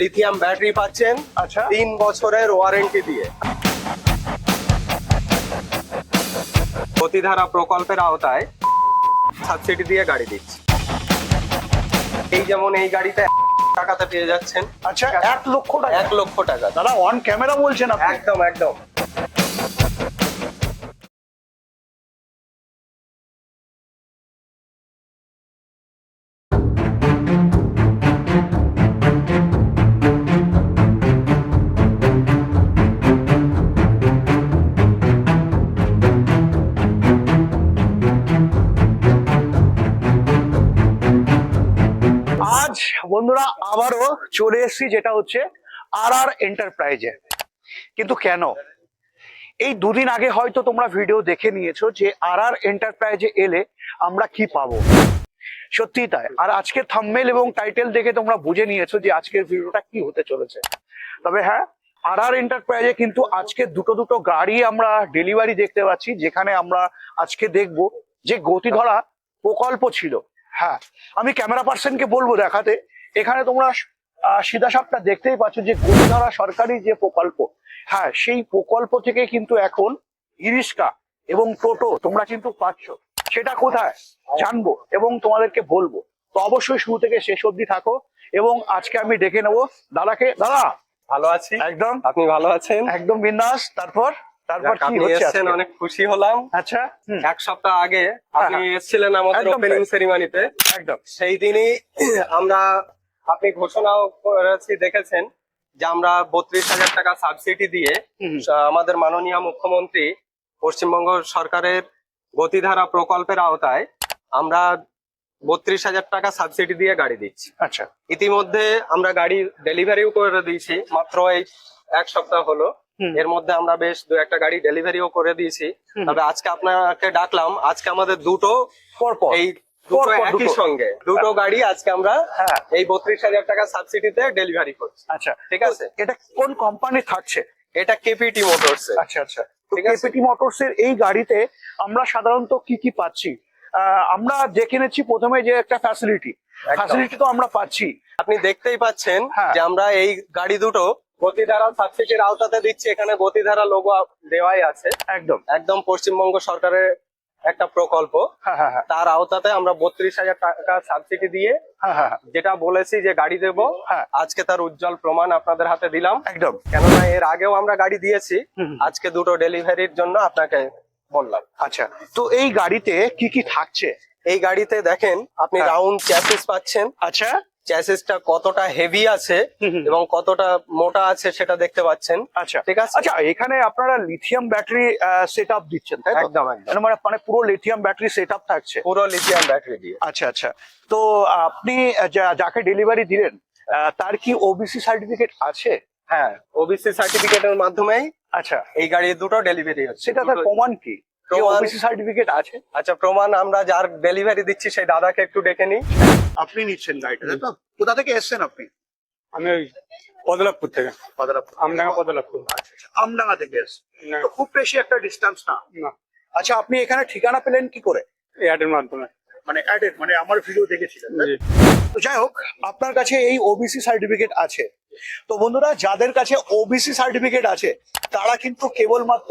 Lithium battery পাচ্ছেন আচ্ছা। তিন বছরের ওয়ারেন্টি দিয়ে। গতিধারা প্রকল্পের আওতায় সাবসিডি দিয়ে গাড়ি দিচ্ছি। এই যেমন এই গাড়িতে টাকাতে পেয়ে যাচ্ছেন। আচ্ছা এক লক্ষ টাকা। এক লক্ষ টাকা। দাদা অন ক্যামেরা বলছেন আপনি। একদম একদম। বন্ধুরা, আবারও চলে এসেছি যেটা হচ্ছে আর আর এন্টারপ্রাইজে কিন্তু কেন? এই দুদিন আগে হয়তো তোমরা ভিডিও দেখে নিয়েছো যে আর আর এন্টারপ্রাইজে এলে আমরা কি পাবো। সত্যি তাই। আর আজকে থাম্মেল এবং টাইটেল দেখে তোমরা বুঝে নিয়েছো যে আজকের ভিডিওটা কি হতে চলেছে। তবে হ্যাঁ আর আর এন্টারপ্রাইজে কিন্তু আজকে দুটো দুটো গাড়ি আমরা ডেলিভারি দেখতে পাচ্ছি, যেখানে আমরা আজকে দেখব যে গতি ধরা প্রকল্প ছিল। হ্যাঁ আমি ক্যামেরা পার্সনকে বলব দেখাতে এখানে তোমরা আহ, সিধা সাপটা দেখতেই পাচ্ছ যে গতিধারা সরকারি যে প্রকল্প হ্যাঁ সেই প্রকল্প থেকে কিন্তু এখন ইরিস্কা এবং টোটো তোমরা কিন্তু পাচ্ছ। সেটা কোথায়? জানব এবং তোমাদেরকে বলব। তো অবশ্যই শুরু থেকে শেষ অবধি থাকো এবং আজকে আমি ডেকে নেব দাদাকে। দাদা! ভালো আছি। একদম। আপনি ভালো আছেন? একদম বিন্দাস। তারপর? তারপর কি আপনি হচ্ছে অনেক খুশি হলাম। আচ্ছা এক সপ্তাহ আগে আপনি হ্যাঁ, এসেছিলেন আমাদের ওপেনিং। একদম। সেই দিনই আমরা আপনি ঘোষণাও করেছি দেখেছেন যে আমরা বত্রিশ হাজার টাকা সাবসিডি দিয়ে আমাদের মাননীয় মুখ্যমন্ত্রী পশ্চিমবঙ্গ সরকারের গতিধারা প্রকল্পের আওতায় আমরা বত্রিশ হাজার টাকা সাবসিডি দিয়ে গাড়ি দিচ্ছি। আচ্ছা। ইতিমধ্যে আমরা গাড়ি ডেলিভারিও করে দিয়েছি মাত্র এই এক সপ্তাহ হলো। এর মধ্যে আমরা বেশ দু একটা গাড়ি ডেলিভারিও করে দিয়েছি। তবে আজকে আপনাকে ডাকলাম আজকে আমাদের দুটো পরপর। এই একই। সঙ্গে। দুটো গাড়ি আজকে আমরা হ্যাঁ। এই বত্রিশ হাজার টাকা সাবসিডিতে ডেলিভারি করছি। আচ্ছা। ঠিক আছে? এটা কোন কোম্পানি থাকছে? এটা কেপিটি মোটরস আচ্ছা আচ্ছা। ঠিক আছে। কেপিটি মোটরস এর এই গাড়িতে আমরা সাধারণত কি কি পাচ্ছি? আমরা দেখে নিচ্ছি প্রথমে যে একটা ফ্যাসিলিটি ফ্যাসিলিটি তো আমরা পাচ্ছি। আপনি দেখতেই পাচ্ছেন হ্যাঁ। যে আমরা এই গাড়ি দুটো গতিধারা সাবসিডির আওতাতে দিচ্ছি। এখানে গতিধারা লোগো দেওয়াই আছে। একদম। একদম পশ্চিমবঙ্গ সরকারের একটা প্রকল্প। হ্যাঁ হ্যাঁ হ্যাঁ। তার আওতাতে আমরা বত্রিশ হাজার টাকা সাবসিডি দিয়ে হ্যাঁ হ্যাঁ হ্যাঁ, যেটা বলেছি যে গাড়ি দেব হ্যাঁ। আজকে তার উজ্জ্বল প্রমাণ আপনাদের হাতে দিলাম। একদম। কেননা এর আগেও আমরা গাড়ি দিয়েছি। আজকে দুটো ডেলিভারির জন্য আপনাকে বললাম। আচ্ছা তো এই গাড়িতে কি কি থাকছে? এই গাড়িতে দেখেন আপনি। রাউন্ড চ্যাসিস পাচ্ছেন। আচ্ছা। চ্যাসিসটা কতটা হেভি আছে। এবং কতটা মোটা আছে সেটা দেখতে পাচ্ছেন। আচ্ছা। ঠিক আছে? আচ্ছা এখানে আপনারা লিথিয়াম ব্যাটারি সেট আপ দিচ্ছেন তাই তো? একদম একদম। মানে মানে- মানে পুরো লিথিয়াম ব্যাটারি সেট আপ থাকছে। পুরো লিথিয়াম ব্যাটারি দিয়ে। আচ্ছা আচ্ছা। তো আপনি যাকে ডেলিভারি দিলেন তার কি ওবিসি সার্টিফিকেট আছে? হ্যাঁ ওবিসি সার্টিফিকেটের মাধ্যমেই আচ্ছা। এই গাড়ি দুটো ডেলিভারি হচ্ছে। সেটা তার প্রমাণ কি? ওবিসি সার্টিফিকেট আছে। আচ্ছা প্রমাণ আমরা যার ডেলিভারি দিচ্ছি সেই দাদাকে একটু ডেকে নিই। আপনি নিচ্ছেন গাড়িটা তাই তো? কোথা থেকে এসেছেন আপনি? আমি ওই পদলাপুর থেকে। বাদারাপুর আমডাঙ্গা পদলাপুর আমডাঙ্গা থেকে এসেছেন। না, তো খুব বেশি একটা ডিস্টেন্স না? না। আচ্ছা আপনি এখানে ঠিকানা পেলেন কি করে? এয়ারটেল মাধ্যমে। মানে অ্যাডেড মানে আমার ভিডিও দেখেছিলেন তাই জি। তো? যাই হোক আপনার কাছে এই ওবিসি সার্টিফিকেট আছে। তো বন্ধুরা যাদের কাছে ওবিসি সার্টিফিকেট আছে তারা কিন্তু কেবলমাত্র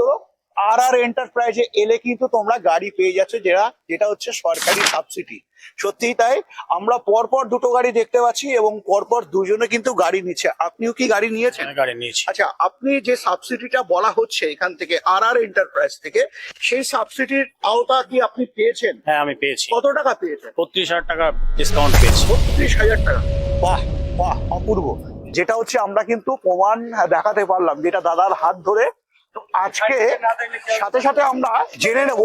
আর আর এন্টারপ্রাইজে এলে কিন্তু তোমরা গাড়ি পেয়ে যাচ্ছে যেটা যেটা হচ্ছে সরকারি সাবসিডি সত্যিই তাই আমরা পরপর দুটো গাড়ি দেখতে পাচ্ছি এবং পরপর দুজনে কিন্তু গাড়ি নিচ্ছে। আপনিও কি গাড়ি নিয়েছেন? গাড়ি নিয়েছি। আচ্ছা আপনি যে সাবসিডিটা বলা হচ্ছে এখান থেকে আর আর এন্টারপ্রাইজ থেকে সেই সাবসিডির আওতা কি আপনি পেয়েছেন? হ্যাঁ আমি পেয়েছি। কত টাকা পেয়েছেন? বত্রিশ হাজার টাকা ডিসকাউন্ট পেয়েছি। বত্রিশ হাজার টাকা। বাহ বাহ অপূর্ব। যেটা হচ্ছে আমরা কিন্তু প্রমাণ দেখাতে পারলাম যেটা দাদার হাত ধরে তো আজকে সাথে সাথে আমরা জেনে নেব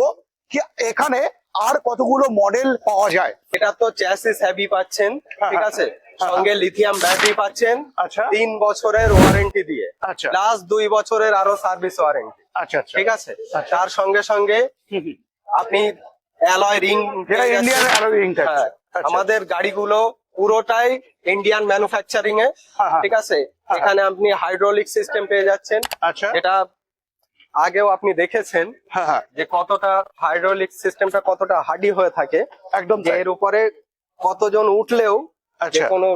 কি এখানে আর কতগুলো মডেল পাওয়া যায়। এটা তো চ্যাসিস হ্যাভি পাচ্ছেন ঠিক আছে? সঙ্গে লিথিয়াম ব্যাটারি পাচ্ছেন আচ্ছা। তিন বছরের ওয়ারেন্টি দিয়ে। আচ্ছা। প্লাস দুই বছরের আরও সার্ভিস ওয়ারেন্টি আচ্ছা আচ্ছা। ঠিক আছে? তার সঙ্গে সঙ্গে। আপনি অ্যালয় রিং যেটা ইন্ডিয়ান অ্যালোয়িং আচ্ছা। আমাদের গাড়িগুলো পুরোটাই ইন্ডিয়ান ম্যানুফ্যাকচারিং এ হ্যাঁ, হ্যাঁ। ঠিক আছে? এখানে আপনি হাইড্রোলিক সিস্টেম পেয়ে যাচ্ছেন। আচ্ছা। যেটা আগেও আপনি দেখেছেন হ্যাঁ হ্যাঁ। যে কতটা হাইড্রোলিক সিস্টেমটা কতটা হার্ডি হয়ে থাকে একদম এর উপরে কতজন উঠলেও আচ্ছা। কোনো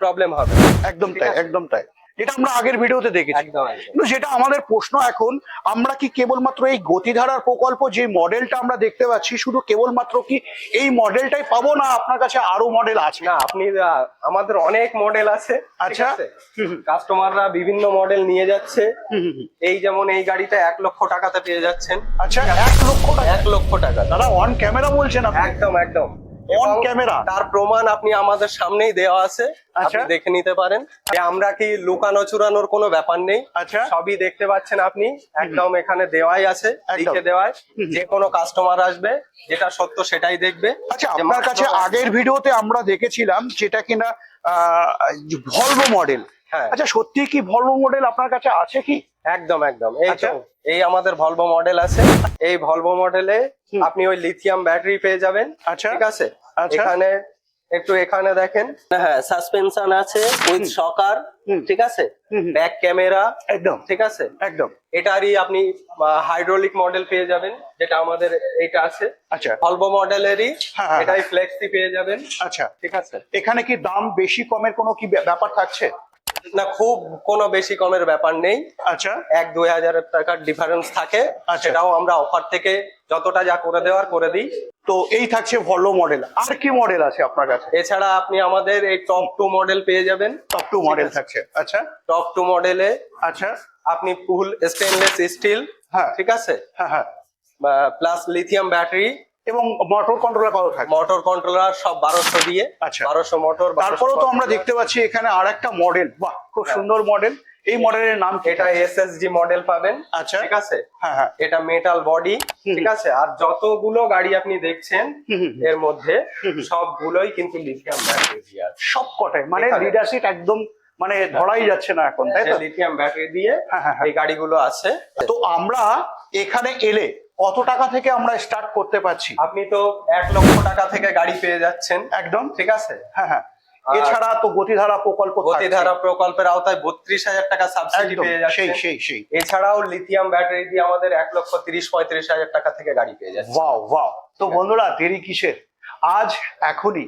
প্রবলেম হবে একদম তাই একদম তাই। যেটা আমরা আগের ভিডিওতে দেখেছি। কিন্তু যেটা আমাদের প্রশ্ন এখন আমরা কি কেবলমাত্র এই গতিধারার প্রকল্প যে মডেলটা আমরা দেখতে পাচ্ছি শুধু কেবলমাত্র কি এই মডেলটাই পাবো না আপনার কাছে আরও মডেল আছে? না আপনি আমাদের অনেক মডেল আছে আচ্ছা। কাস্টমাররা বিভিন্ন মডেল নিয়ে যাচ্ছে। এই যেমন এই গাড়িটা এক লক্ষ টাকাতে পেয়ে যাচ্ছেন। আচ্ছা এক লক্ষ টাকা। এক লক্ষ টাকা। দাদা অন ক্যামেরা বলছেন একদম একদম। এবং camera? তার প্রমাণ আপনি আমাদের সামনেই দেওয়া আছে। আচ্ছা। আপনি দেখে নিতে পারেন। আমরা কি লুকানো চুরানোর কোনো ব্যাপার নেই। আচ্ছা। সবই দেখতে পাচ্ছেন আপনি। একদম এখানে দেওয়াই আছে লিখে দেওয়ায় যে কোনো কাস্টমার আসবে যেটা সত্য সেটাই দেখবে। আচ্ছা আপনার কাছে আগের ভিডিওতে আমরা দেখেছিলাম যেটা কিনা ভলভো মডেল হ্যাঁ। আচ্ছা সত্যি কি ভলভো মডেল আপনার কাছে আছে কি? একদম একদম। এই আচ্ছা। এই আমাদের ভলভো মডেল আছে। এই ভলভো মডেলে। আপনি ওই লিথিয়াম ব্যাটারি পেয়ে যাবেন। আচ্ছা। ঠিক আছে? আচ্ছা। এখানে একটু এখানে দেখেন। হ্যাঁ সাসপেনশন আছে উইথ শকার ঠিক আছে। ব্যাক ক্যামেরা একদম। ঠিক আছে? একদম। এটারই আপনি হাইড্রোলিক মডেল পেয়ে যাবেন যেটা আমাদের এটা আছে। আচ্ছা। ভলভো মডেলেরই হ্যাঁ, হ্যাঁ, এটাই ফ্লেক্সি পেয়ে যাবেন। আচ্ছা। ঠিক আছে? এখানে কি দাম বেশি কমের কোনো কি ব্যাপার থাকছে? না খুব কোনো বেশি কমের ব্যাপার নেই। আচ্ছা। এক দুই হাজার টাকার ডিফারেন্স থাকে। আচ্ছা। সেটাও আমরা অফার থেকে যতটা যা করে দেওয়ার করে দিই। তো এই থাকছে ভলো মডেল আর কি মডেল আছে আপনার কাছে? এছাড়া আপনি আমাদের এই টপ টু মডেল পেয়ে যাবেন। টপ টু মডেল থাকছে। আচ্ছা। টপ টু মডেলে আচ্ছা। আপনি ফুল স্টেনলেস স্টিল হ্যাঁ। ঠিক আছে? হ্যাঁ হ্যাঁ। প্লাস লিথিয়াম ব্যাটারি এবং মোটর কন্ট্রোলার কত থাকে মোটর কন্ট্রোলার সব বারোশো দিয়ে আচ্ছা। বারোশো মোটর তারপরেও তো আমরা দেখতে পাচ্ছি এখানে আর একটা মডেল বাহ খুব সুন্দর মডেল এই মডেলের নাম এটা এসএসজি মডেল পাবেন আচ্ছা। ঠিক আছে? হ্যাঁ হ্যাঁ। এটা মেটাল বডি ঠিক আছে? আর যতগুলো গাড়ি আপনি দেখছেন। এর মধ্যে। সবগুলোই কিন্তু লিথিয়াম ব্যাটারি দিয়ে আছে। সব কটাই। মানে। লিডারশিপ একদম মানে ধরাই যাচ্ছে না এখন তাই তো? লিথিয়াম ব্যাটারি দিয়ে হ্যাঁ, হ্যাঁ, হ্যাঁ। এই গাড়িগুলো আছে। তো আমরা এখানে এলে কত টাকা থেকে আমরা স্টার্ট করতে পারছি? আপনি তো এক লক্ষ টাকা থেকে গাড়ি পেয়ে যাচ্ছেন। একদম। ঠিক আছে? হ্যাঁ হ্যাঁ। এছাড়া তো গতিধারা প্রকল্প গতিধারা প্রকল্পের আওতায় বত্রিশ হাজার টাকা সাবসিডি পেয়ে সেই সেই সেই। এছাড়াও লিথিয়াম ব্যাটারি দিয়ে আমাদের এক লক্ষ তিরিশ পঁয়ত্রিশ হাজার টাকা থেকে গাড়ি পেয়ে যাচ্ছে। Wow wow. তো বন্ধুরা দেরি কিসের? আজ এখনই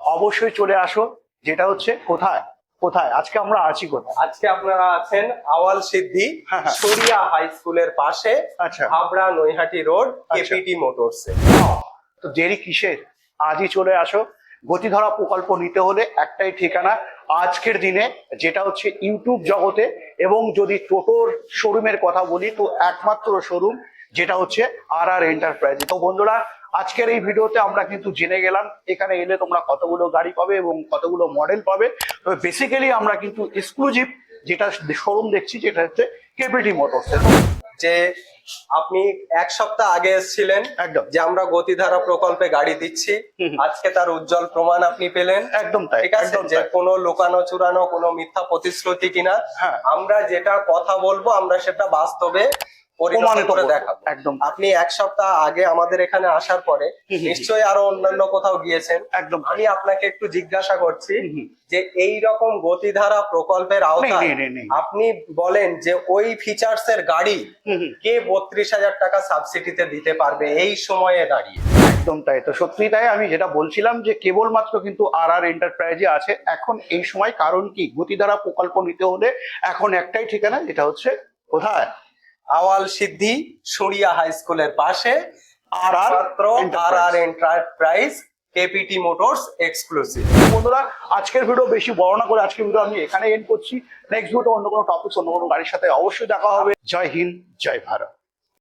অবশ্যই চলে আসো। যেটা হচ্ছে কোথায়? কোথায়? আজকে আমরা আছি কোথায়? আজকে আপনারা আছেন আওয়াল সিদ্ধি হ্যাঁ, হ্যাঁ। সরিয়া হাই স্কুলের পাশে আচ্ছা। হাবড়া নৈহাটি রোড আচ্ছা। কেপিটি মোটরসে তো দেরি কিসের? আজই চলে আসো। গতিধারা প্রকল্প নিতে হলে একটাই ঠিকানা আজকের দিনে যেটা হচ্ছে ইউটিউব জগতে এবং যদি টোটোর শোরুমের কথা বলি তো একমাত্র শোরুম যেটা হচ্ছে আর আর এন্টারপ্রাইজ। তো বন্ধুরা আজকের এই ভিডিওতে আমরা কিন্তু জেনে গেলাম এখানে এলে তোমরা কতগুলো গাড়ি পাবে এবং কতগুলো মডেল পাবে। তো বেসিক্যালি আমরা কিন্তু এক্সক্লুসিভ যেটা শোরুম দেখছি যেটা হচ্ছে কেপিটি মোটরস যে আপনি এক সপ্তাহ আগে এসেছিলেন একদম। যে আমরা গতিধারা প্রকল্পে গাড়ি দিচ্ছি। আজকে তার উজ্জ্বল প্রমাণ আপনি পেলেন একদম তাই ঠিক আছে একদম যে কোনো লোকানো চুরানো কোনো মিথ্যা প্রতিশ্রুতি কিনা হ্যাঁ। আমরা যেটা কথা বলব আমরা সেটা বাস্তবে একদম। আপনি এক সপ্তাহ আগে আমাদের এখানে আসার পরে। নিশ্চয়ই আরও অন্যান্য কোথাও গিয়েছেন। একদম। আমি আপনাকে একটু জিজ্ঞাসা করছি। যে এই রকম গতিধারা প্রকল্পের আওতায়। আপনি বলেন যে ওই ফিচার্স এর গাড়ি। কে বত্রিশ হাজার টাকা সাবসিডিতে দিতে পারবে এই সময়ে দাঁড়িয়ে? একদম তাই। তো সত্যি তাই আমি যেটা বলছিলাম যে কেবলমাত্র কিন্তু আর আর এন্টারপ্রাইজে আছে। এখন এই সময় কারণ কি? গতিধারা প্রকল্প নিতে হলে এখন একটাই ঠিকানা যেটা হচ্ছে কোথায়? আওয়াল সিদ্ধি সরিয়া হাই স্কুলের পাশে আর আর আর আর এন্টারপ্রাইজ কেপিটি মোটরস এক্সক্লুসিভ বন্ধুরা আজকের ভিডিও বেশি বড় না করে আজকের ভিডিও আমি এখানে এন্ড করছি। নেক্সট ভিডিও অন্য কোনো টপিক অন্য কোনো গাড়ির সাথে অবশ্যই দেখা হবে। জয় হিন্দ জয় ভারত।